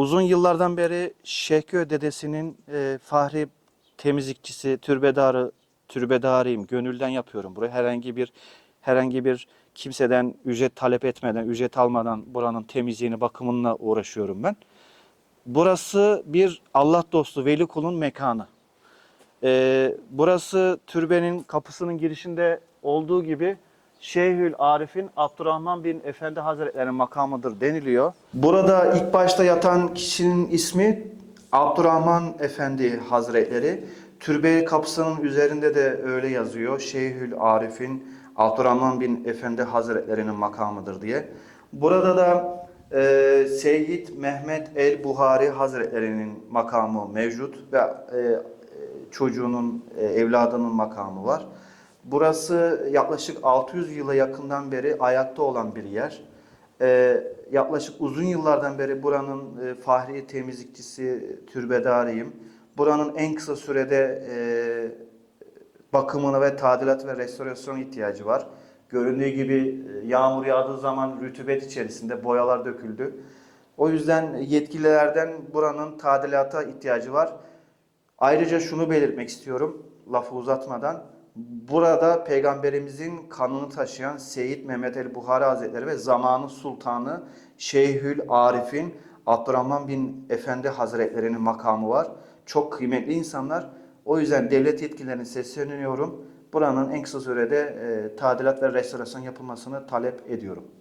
Uzun yıllardan beri Şehköy dedesinin e, fahri temizlikçisi, türbedarı, türbedarıyım. Gönülden yapıyorum burayı. Herhangi bir herhangi bir kimseden ücret talep etmeden, ücret almadan buranın temizliğini, bakımına uğraşıyorum ben. Burası bir Allah dostu, veli kulun mekanı. Ee, burası türbenin kapısının girişinde olduğu gibi Şeyhül Arif'in Abdurrahman bin Efendi Hazretleri'nin makamıdır deniliyor. Burada ilk başta yatan kişinin ismi Abdurrahman Efendi Hazretleri. Türbe kapısının üzerinde de öyle yazıyor. Şeyhül Arif'in Abdurrahman bin Efendi Hazretleri'nin makamıdır diye. Burada da e, Seyyid Mehmet el Buhari Hazretleri'nin makamı mevcut ve e, çocuğunun, e, evladının makamı var. Burası yaklaşık 600 yıla yakından beri ayakta olan bir yer. E, yaklaşık uzun yıllardan beri buranın e, fahri temizlikçisi, türbedarıyım. Buranın en kısa sürede e, bakımına ve tadilat ve restorasyon ihtiyacı var. Göründüğü gibi e, yağmur yağdığı zaman rütubet içerisinde boyalar döküldü. O yüzden yetkililerden buranın tadilata ihtiyacı var. Ayrıca şunu belirtmek istiyorum lafı uzatmadan. Burada peygamberimizin kanını taşıyan Seyyid Mehmet el Buhari Hazretleri ve zamanın sultanı Şeyhül Arif'in Abdurrahman bin Efendi Hazretleri'nin makamı var. Çok kıymetli insanlar. O yüzden devlet yetkililerine sesleniyorum. Buranın en kısa sürede e, tadilat ve restorasyon yapılmasını talep ediyorum.